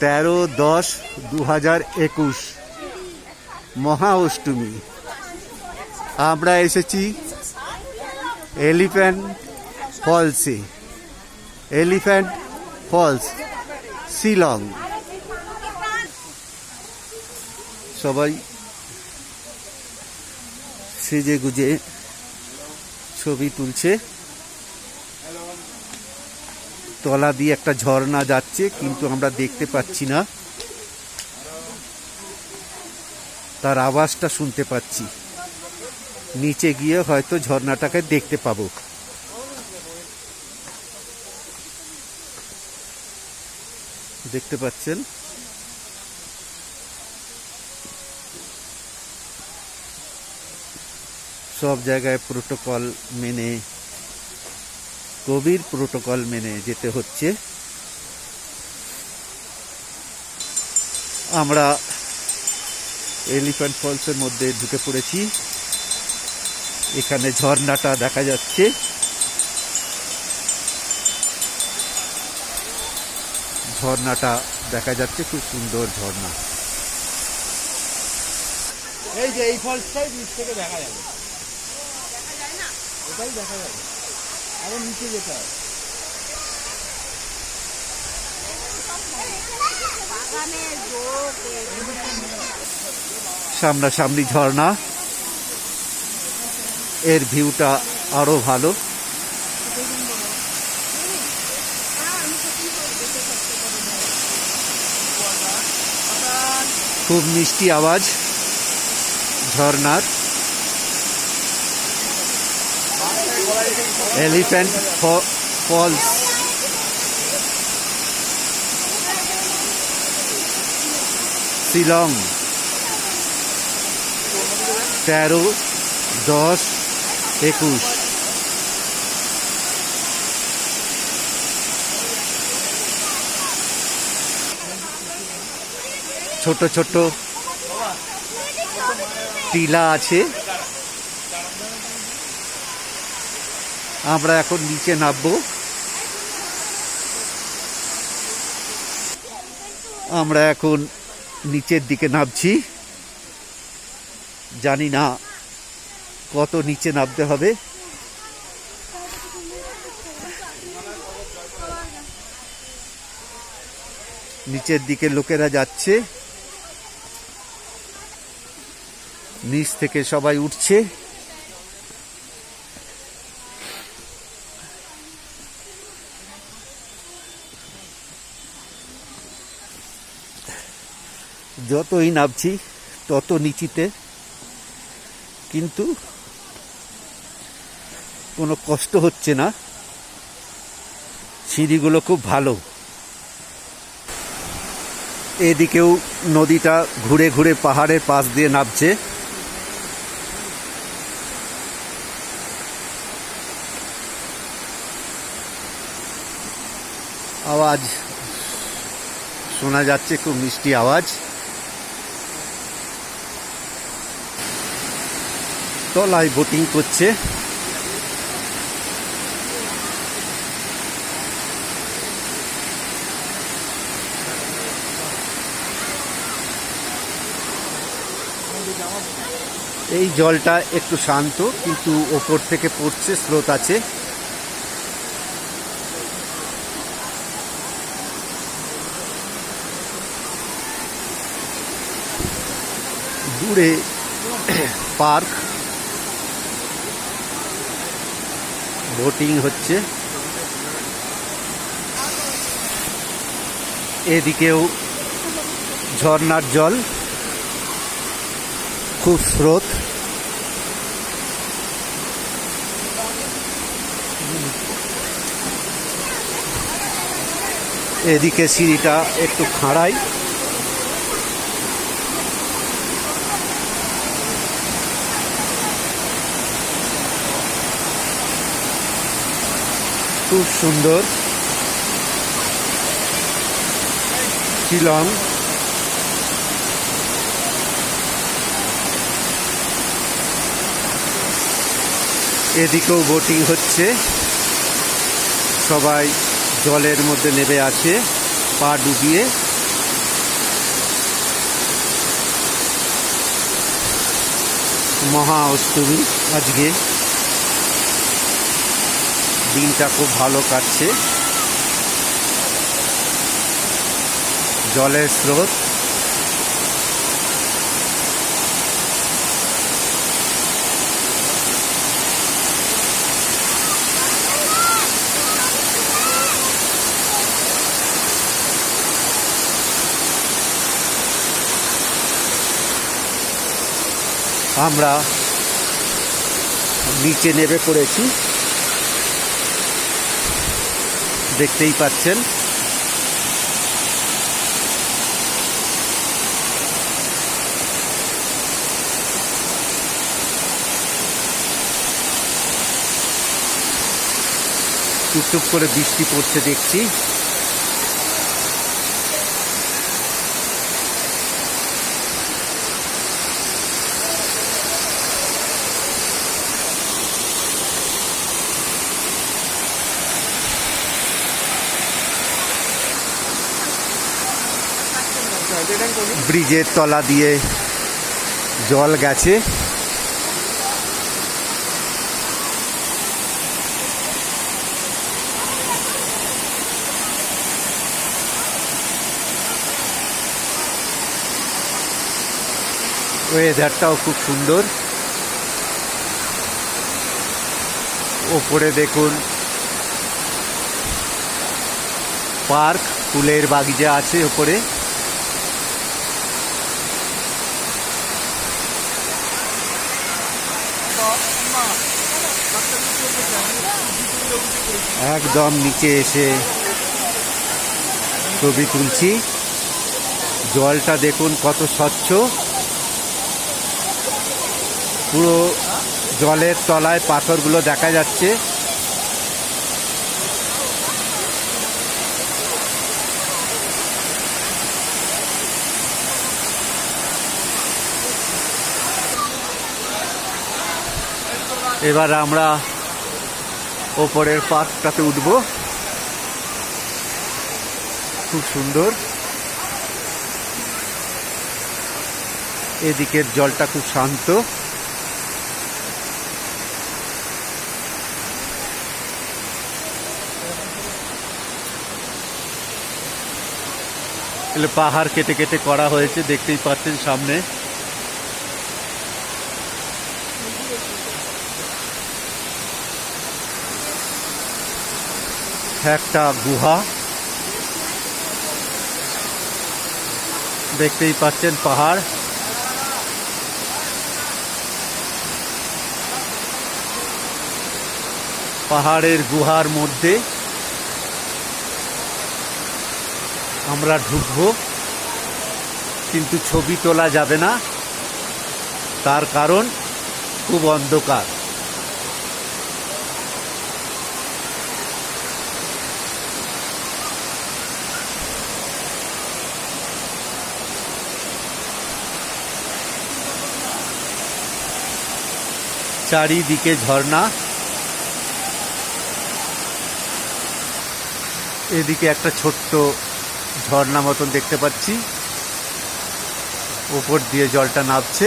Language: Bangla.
তেরো দশ দু হাজার একুশ মহা অষ্টমী আমরা এসেছি এলিফ্যান্ট ফলসে। Elephant falls, Shillong. সবাই সেজে গুজে ছবি তুলছে। তলা দিয়ে একটা ঝর্ণা যাচ্ছে, কিন্তু আমরা দেখতে পাচ্ছি না। তার আওয়াজটা শুনতে পাচ্ছি। নিচে গিয়ে হয়তো ঝর্ণাটাকে দেখতে পাবো। দেখতে পাচ্ছেন? সব জায়গায় প্রোটোকল মেনে কোভিড প্রোটোকল মেনে যেতে হচ্ছে। আমরা এলিফ্যান্ট ফলসের মধ্যে ঢুকে পড়েছি। এখানে ঝর্ণাটা দেখা যাচ্ছে। ঝর্ণাটা দেখা যাচ্ছে খুব সুন্দর ঝর্ণা। এই যে এই ফলসটাই নিচ থেকে দেখা যাবে। এটাই দেখা যাবে। আরও নিচে যেতে হয়। সামনাসামনি ঝর্ণা। এর ভিউটা আরও ভালো। খুব মিষ্টি আওয়াজ ঝর্ণার। এলিফ্যান্ট ফলস শিলং তেরো দশ একুশ ছোট ছোট টিলা আছে। আমরা এখন নিচে নামবো। আমরা এখন নিচের দিকে নামছি। জানি না কত নিচে নামতে হবে। নিচের দিকে লোকেরা যাচ্ছে। নিচ থেকে সবাই উঠছে। যতই নামছি, তত নিচিতে। কিন্তু কোনো কষ্ট হচ্ছে না। সিঁড়িগুলো খুব ভালো। এদিকেও নদীটা ঘুরে ঘুরে পাহাড়ের পাশ দিয়ে নামছে। আওয়াজ শোনা যাচ্ছে, খুব মিষ্টি আওয়াজ। তলায় বোটিং করছে। এই জলটা একটু শান্ত, কিন্তু ওপর থেকে পড়ছে, স্রোত আছে। দূরে পার্ক। বোটিং হচ্ছে। এদিকেও ঝর্নার জল খুব স্রোত। এদিকে সিঁড়িটা একটু খাড়াই। খুব সুন্দর। শিলং। এদিকেও বোটিং হচ্ছে। সবাই জলের মধ্যে নেমে আছে পা ডুবিয়ে। মহা অষ্টমী আজকে। দিনটা খুব ভালো কাটছে। জলের স্রোত। আমরা নিচে নেমে পড়েছি। দেখতেই পাচ্ছেন। টুপটুপ করে বৃষ্টি পড়ছে দেখছি। ব্রিজের তলা দিয়ে জল গেছে। ওয়েদারটাও খুব সুন্দর। ওপরে দেখুন, পার্ক, ফুলের বাগিচা আছে ওপরে। একদম নিচে এসে ছবি তুলছি। জলটা দেখুন কত স্বচ্ছ। পুরো জলের তলায় পাথরগুলো দেখা যাচ্ছে। এবার আমরা ওপরের পার্কটাতে উঠব। খুব সুন্দর। এদিকের জলটা খুব শান্ত। পাহাড় কেটে কেটে করা হয়েছে, দেখতেই পাচ্ছেন সামনে। একটা গুহা। দেখতেই পাচ্ছেন পাহাড়। পাহাড়ের গুহার মধ্যে আমরা ঢুকবো। কিন্তু ছবি তোলা যাবে না। তার কারণ খুব অন্ধকার। চারিদিকে ঝর্ণা। এদিকে একটা ছোট্ট ঝর্ণা মতন দেখতে পাচ্ছি। উপর দিয়ে জলটা নামছে।